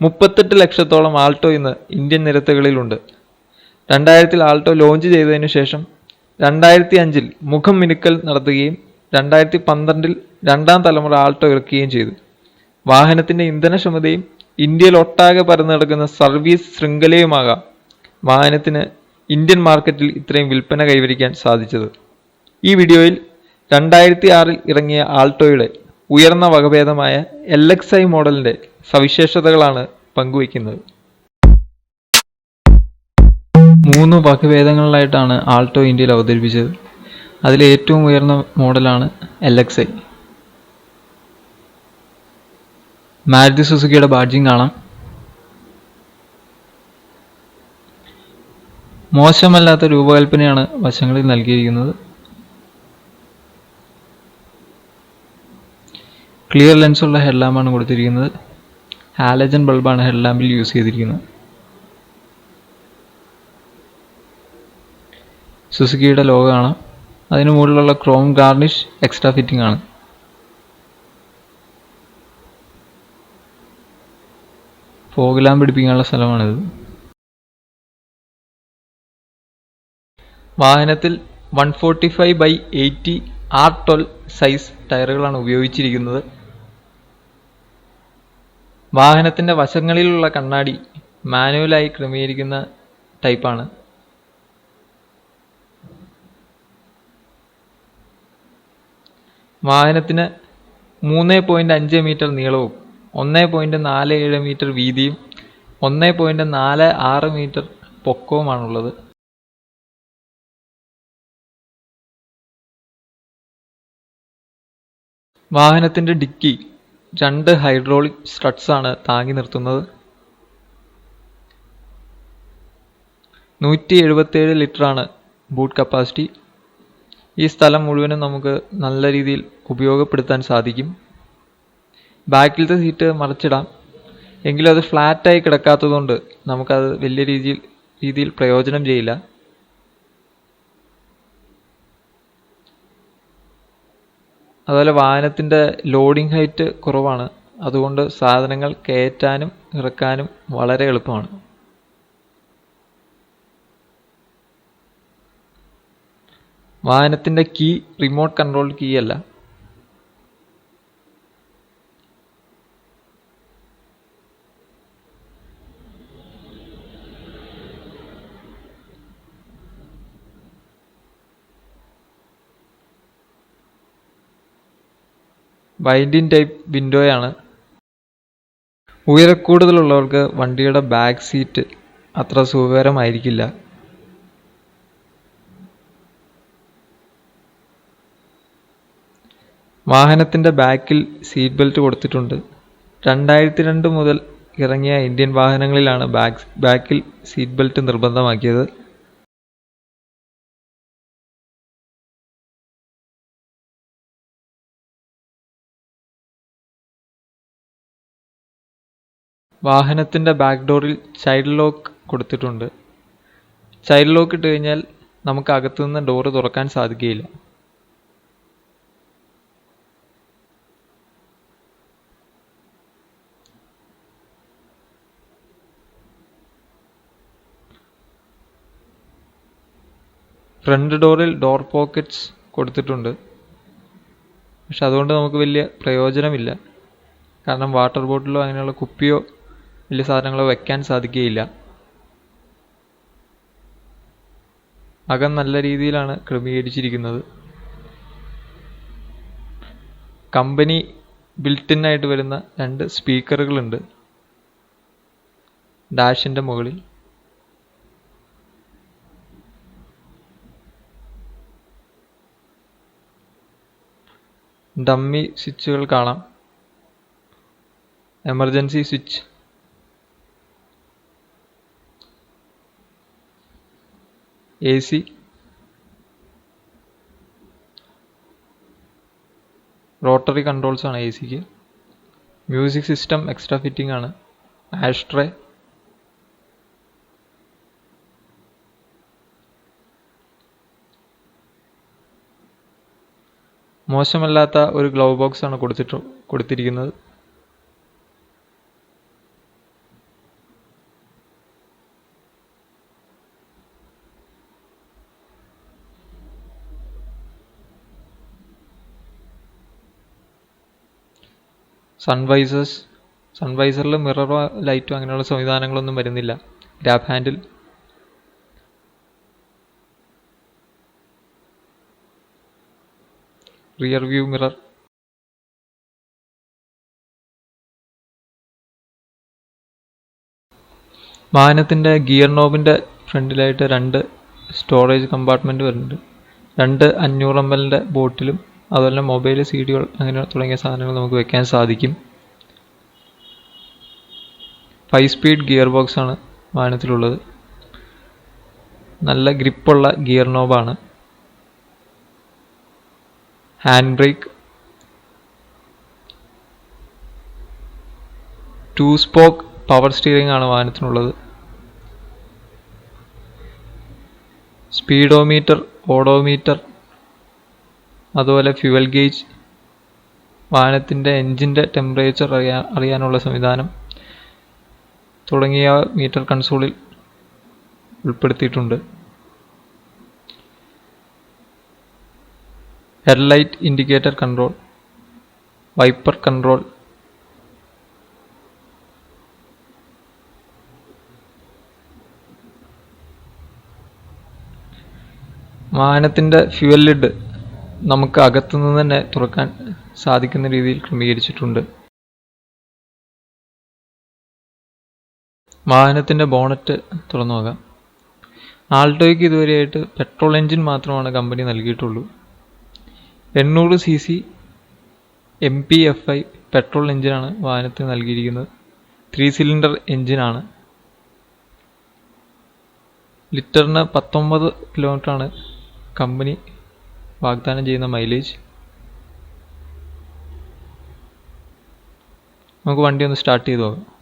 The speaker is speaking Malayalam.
മുപ്പത്തെട്ട് ലക്ഷത്തോളം ആൾട്ടോ ഇന്ന് ഇന്ത്യൻ നിരത്തുകളിലുണ്ട്. രണ്ടായിരത്തിൽ ആൾട്ടോ ലോഞ്ച് ചെയ്തതിനു ശേഷം രണ്ടായിരത്തി അഞ്ചിൽ മുഖം മിനുക്കൽ നടത്തുകയും രണ്ടായിരത്തി പന്ത്രണ്ടിൽ രണ്ടാം തലമുറ ആൾട്ടോ ഇറക്കുകയും ചെയ്തു. വാഹനത്തിന്റെ ഇന്ധനക്ഷമതയും ഇന്ത്യയിൽ ഒട്ടാകെ പരന്നു നടക്കുന്ന സർവീസ് ശൃംഖലയുമാകാം വാഹനത്തിന് ഇന്ത്യൻ മാർക്കറ്റിൽ ഇത്രയും വിൽപ്പന കൈവരിക്കാൻ സാധിച്ചത്. ഈ വീഡിയോയിൽ രണ്ടായിരത്തി ആറിൽ ഇറങ്ങിയ ആൾട്ടോയുടെ ഉയർന്ന വകഭേദമായ എൽ എക്സ് ഐ മോഡലിന്റെ സവിശേഷതകളാണ് പങ്കുവയ്ക്കുന്നത്. മൂന്ന് വകഭേദങ്ങളിലായിട്ടാണ് ആൾട്ടോ ഇന്ത്യയിൽ അവതരിപ്പിച്ചത്. അതിലെ ഏറ്റവും ഉയർന്ന മോഡലാണ് എൽ എക്സ് ഐ മാരുതി സുസുക്കിയുടെ ബാഡ്ജിങ് കാണാം. മോശമല്ലാത്ത രൂപകൽപ്പനയാണ് വശങ്ങളിൽ നൽകിയിരിക്കുന്നത്. ക്ലിയർ ലെൻസുള്ള ഹെഡ്ലാമ്പാണ് കൊടുത്തിരിക്കുന്നത്. ഹാലജൻ ബൾബാണ് ഹെഡ്ലാമ്പിൽ യൂസ് ചെയ്തിരിക്കുന്നത്. സുസുക്കിയുടെ ലോഗോ ആണ് അതിന് മുകളിലുള്ള ക്രോം ഗാർണിഷ് എക്സ്ട്രാ ഫിറ്റിംഗ് ആണ്. ഫോഗ് പിടിപ്പിക്കാനുള്ള സ്ഥലമാണിത്. വാഹനത്തിൽ one forty five by eighty R twelve size ടയറുകളാണ് ഉപയോഗിച്ചിരിക്കുന്നത്. വാഹനത്തിന്റെ വശങ്ങളിലുള്ള കണ്ണാടി മാനുവലായി ക്രമീകരിക്കുന്ന ടൈപ്പാണ്. വാഹനത്തിന് മൂന്ന് പോയിന്റ് അഞ്ച് മീറ്റർ നീളവും ഒന്ന് പോയിന്റ് നാല് ഏഴ് മീറ്റർ വീതിയും ഒന്ന് പോയിന്റ് നാല് ആറ് മീറ്റർ പൊക്കവുമാണുള്ളത്. വാഹനത്തിന്റെ ഡിക്കി രണ്ട് ഹൈഡ്രോളിക് സ്ട്രട്സ് ആണ് താങ്ങി നിർത്തുന്നത്. നൂറ്റി എഴുപത്തേഴ് ലിറ്ററാണ് ബൂട്ട് കപ്പാസിറ്റി. ഈ സ്ഥലം മുഴുവനും നമുക്ക് നല്ല രീതിയിൽ ഉപയോഗപ്പെടുത്താൻ സാധിക്കും. ബാക്കിലത്തെ സീറ്റ് മറിച്ചിടാം. എങ്കിലും അത് ഫ്ലാറ്റായി കിടക്കാത്തതുകൊണ്ട് നമുക്കത് വലിയ രീതിയിൽ രീതിയിൽ പ്രയോജനം ചെയ്യില്ല. അതുപോലെ വാഹനത്തിന്റെ ലോഡിംഗ് ഹൈറ്റ് കുറവാണ്. അതുകൊണ്ട് സാധനങ്ങൾ കയറ്റാനും ഇറക്കാനും വളരെ എളുപ്പമാണ്. വാഹനത്തിന്റെ കീ റിമോട്ട് കൺട്രോൾ കീ അല്ല. വൈൻഡിൻ ടൈപ്പ് വിൻഡോയാണ് ഉയരക്കൂടുതലുള്ളവർക്ക് വണ്ടിയുടെ ബാക്ക് സീറ്റ് അത്ര സുഖകരമായിരിക്കില്ല. വാഹനത്തിന്റെ ബാക്കിൽ സീറ്റ് ബെൽറ്റ് കൊടുത്തിട്ടുണ്ട്. രണ്ടായിരത്തി രണ്ട് മുതൽ ഇറങ്ങിയ ഇന്ത്യൻ വാഹനങ്ങളിലാണ് ബാക്ക് ബാക്കിൽ സീറ്റ് ബെൽറ്റ് നിർബന്ധമാക്കിയത്. വാഹനത്തിന്റെ ബാക്ക് ഡോറിൽ ചൈൽഡ് ലോക്ക് കൊടുത്തിട്ടുണ്ട്. ചൈൽഡ് ലോക്ക് ഇട്ട് കഴിഞ്ഞാൽ നമുക്ക് അകത്തുനിന്ന് ഡോറ് തുറക്കാൻ സാധിക്കുകയില്ല. ഫ്രണ്ട് ഡോറിൽ ഡോർ പോക്കറ്റ്സ് കൊടുത്തിട്ടുണ്ട്. പക്ഷെ അതുകൊണ്ട് നമുക്ക് വലിയ പ്രയോജനമില്ല. കാരണം വാട്ടർ ബോട്ടിലോ അങ്ങനെയുള്ള കുപ്പിയോ വലിയ സാധനങ്ങൾ വെക്കാൻ സാധിക്കുകയില്ല. അകം നല്ല രീതിയിലാണ് ക്രമീകരിച്ചിരിക്കുന്നത്. കമ്പനി ബിൽറ്റിൻ ആയിട്ട് വരുന്ന രണ്ട് സ്പീക്കറുകളുണ്ട്. ഡാഷിന്റെ മുകളിൽ. ഡമ്മി സ്വിച്ചുകൾ കാണാം. Emergency switch. A C rotary controls ആണ് എ സിക്ക് മ്യൂസിക് സിസ്റ്റം എക്സ്ട്രാ ഫിറ്റിംഗ് ആണ്. ആഷ്ട്രേ മോശമല്ലാത്ത ഒരു ഗ്ലൗ ബോക്സ് ആണ് കൊടുത്തിട്ട് കൊടുത്തിരിക്കുന്നത്. സൺവൈസേഴ്സ് സൺവൈസറിൽ മിററോ ലൈറ്റോ അങ്ങനെയുള്ള സംവിധാനങ്ങളൊന്നും വരുന്നില്ല. Grab handle rear view mirror വാഹനത്തിന്റെ ഗിയർ നോബിന്റെ ഫ്രണ്ടിലായിട്ട് രണ്ട് സ്റ്റോറേജ് കമ്പാർട്ട്മെന്റ് വരുന്നുണ്ട്. രണ്ട് അഞ്ഞൂറ് എം എല്ലിന്റെ ബോട്ടിലും അതുപോലെ മൊബൈൽ സി ഡികൾ അങ്ങനെ തുടങ്ങിയ സാധനങ്ങൾ നമുക്ക് വെക്കാൻ സാധിക്കും. ഫൈവ് സ്പീഡ് ഗിയർ ബോക്സ് ആണ് വാഹനത്തിലുള്ളത്. നല്ല ഗ്രിപ്പുള്ള gear നോബാണ് hand brake two spoke power steering ആണ് വാഹനത്തിനുള്ളത്. സ്പീഡോമീറ്റർ ഓഡോമീറ്റർ അതുപോലെ ഫ്യുവൽ ഗേജ് വാഹനത്തിന്റെ എൻജിന്റെ ടെമ്പറേച്ചർ അറിയാൻ അറിയാനുള്ള സംവിധാനം തുടങ്ങിയ മീറ്റർ കൺസോളിൽ ഉൾപ്പെടുത്തിയിട്ടുണ്ട്. Headlight indicator control wiper control വാഹനത്തിന്റെ ഫ്യുവൽ ലിഡ് നമുക്ക് അകത്തുനിന്ന് തന്നെ തുറക്കാൻ സാധിക്കുന്ന രീതിയിൽ ക്രമീകരിച്ചിട്ടുണ്ട്. വാഹനത്തിന്റെ ബോണറ്റ് തുറന്നു നോക്കാം. ആൾട്ടോയ്ക്ക് ഇതുവരെയായിട്ട് പെട്രോൾ എൻജിൻ മാത്രമാണ് കമ്പനി നൽകിയിട്ടുള്ളൂ. എണ്ണൂറ് C C M P F I petrol എൻജിനാണ് വാഹനത്തിന് നൽകിയിരിക്കുന്നത്. ത്രീ സിലിണ്ടർ എൻജിനാണ് ലിറ്ററിന് പത്തൊമ്പത് കിലോമീറ്ററാണ് കമ്പനി വാഗ്ദാനം ചെയ്യുന്ന മൈലേജ് നമുക്ക് വണ്ടി ഒന്ന് സ്റ്റാർട്ട് ചെയ്ത്? നോക്കാം